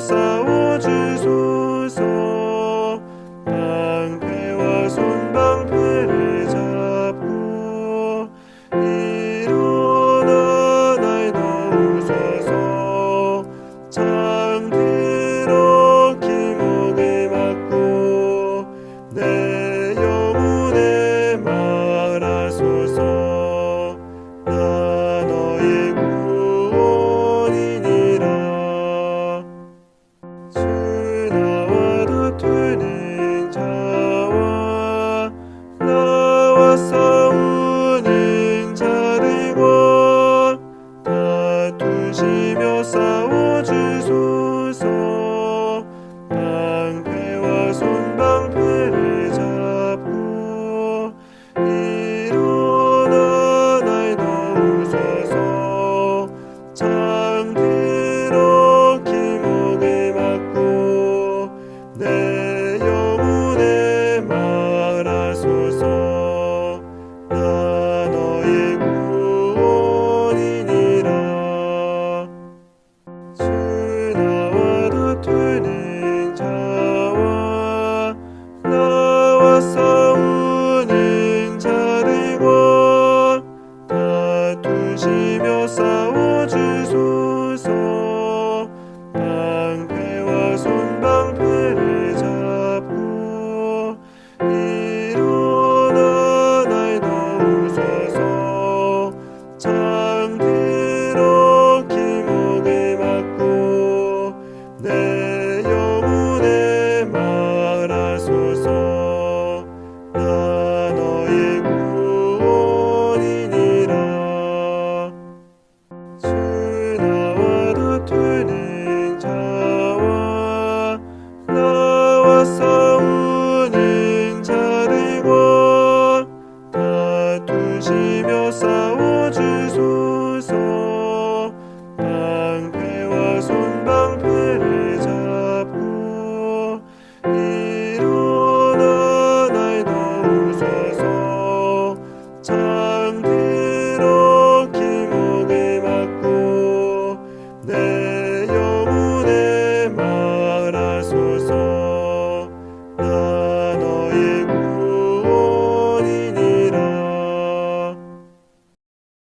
싸워주소서. 낭패와 손방패를 잡고 일어나 날 도우소서. 장들어 길목을 막고 내 영혼에 말하소서. 싸우는 자들과 다투시며 싸워주소서. 방패와 손방패